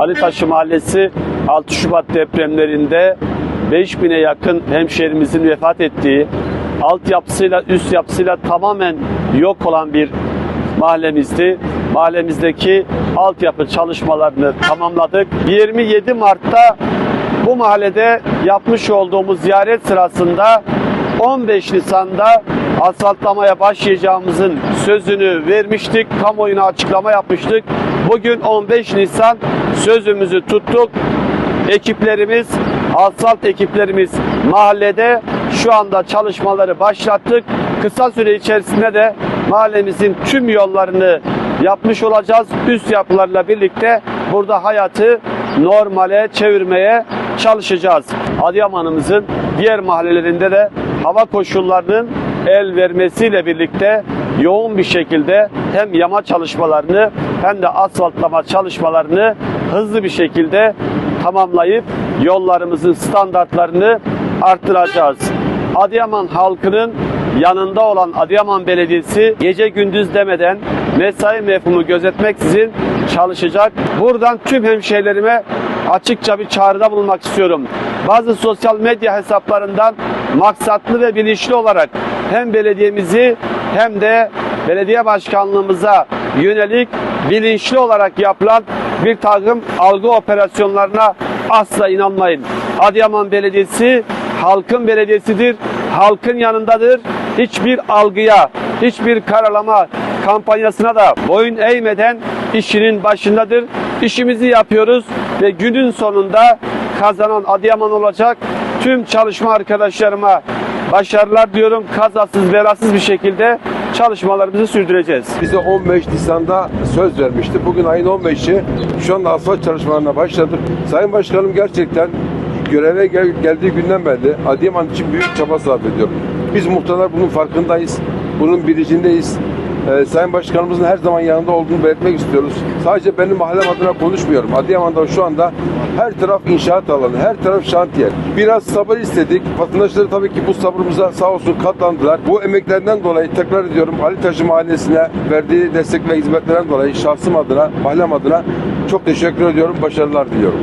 Alitaşı Mahallesi 6 Şubat depremlerinde 5000'e yakın hemşehrimizin vefat ettiği, altyapısıyla üst yapısıyla tamamen yok olan bir mahallemizdi. Mahallemizdeki altyapı çalışmalarını tamamladık. 27 Mart'ta bu mahallede yapmış olduğumuz ziyaret sırasında 15 Nisan'da asfaltlamaya başlayacağımızın sözünü vermiştik. Kamuoyuna açıklama yapmıştık. Bugün 15 Nisan sözümüzü tuttuk. Ekiplerimiz, asfalt ekiplerimiz mahallede şu anda çalışmaları başlattık. Kısa süre içerisinde de mahallemizin tüm yollarını yapmış olacağız. Üst yapılarla birlikte burada hayatı normale çevirmeye çalışacağız. Adıyaman'ımızın diğer mahallelerinde de hava koşullarının el vermesiyle birlikte yoğun bir şekilde hem yama çalışmalarını hem de asfaltlama çalışmalarını hızlı bir şekilde tamamlayıp yollarımızın standartlarını arttıracağız. Adıyaman halkının yanında olan Adıyaman Belediyesi gece gündüz demeden mesai mefhumu gözetmeksizin çalışacak. Buradan tüm hemşehrilerime açıkça bir çağrıda bulunmak istiyorum. Bazı sosyal medya hesaplarından maksatlı ve bilinçli olarak hem belediyemizi hem de belediye başkanlığımıza yönelik bilinçli olarak yapılan bir takım algı operasyonlarına asla inanmayın. Adıyaman Belediyesi halkın belediyesidir, halkın yanındadır. Hiçbir algıya, hiçbir karalama kampanyasına da boyun eğmeden işinin başındadır. İşimizi yapıyoruz ve günün sonunda kazanan Adıyaman olacak. Tüm çalışma arkadaşlarıma başarılar diyorum. Kazasız belasız bir şekilde çalışmalarımızı sürdüreceğiz. Bize 15 Nisan'da söz vermişti. Bugün ayın 15'i. Şu anda asfalt çalışmalarına başladık. Sayın Başkanım gerçekten göreve gel- geldiği günden beri Adıyaman için büyük çaba sarf ediyor. Biz muhtarlar bunun farkındayız. Bunun bilincindeyiz. Ee, Sayın Başkanımızın her zaman yanında olduğunu belirtmek istiyoruz. Sadece benim mahallem adına konuşmuyorum. Adıyaman'da şu anda her taraf inşaat alanı, her taraf şantiye. Biraz sabır istedik. Vatandaşları tabii ki bu sabrımıza sağ olsun katlandılar. Bu emeklerinden dolayı tekrar ediyorum Ali Taşı Mahallesi'ne verdiği destek ve hizmetlerden dolayı şahsım adına, mahallem adına çok teşekkür ediyorum. Başarılar diliyorum.